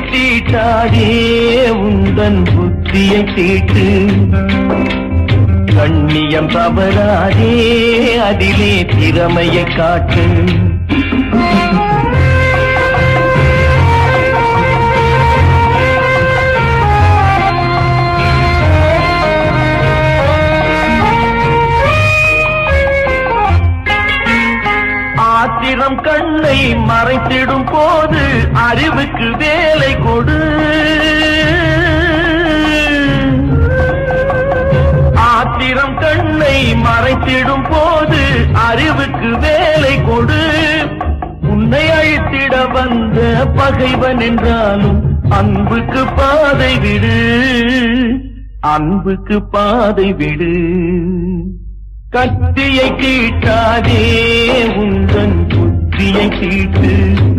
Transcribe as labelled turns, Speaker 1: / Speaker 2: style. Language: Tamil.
Speaker 1: தீட்டாதே உந்தன் புத்தியை தீட்டு. கண்ணியம் தவறாதே அதிலே திறமையை காட்டு. ஆத்திரம் கண்ணை மறைத்திடும் போது அறிவுக்கு வேலை கொடு. ஆத்திரம் கண்ணை மறைத்திடும் போது அறிவுக்கு வேலை கொடு. உன்னை அழித்திட வந்த பகைவன் என்றாலும் அன்புக்கு பாதை விடு. அன்புக்கு பாதை விடு. கத்தியை கீட்டாதே உந்தன் புத்தியை கீட்டு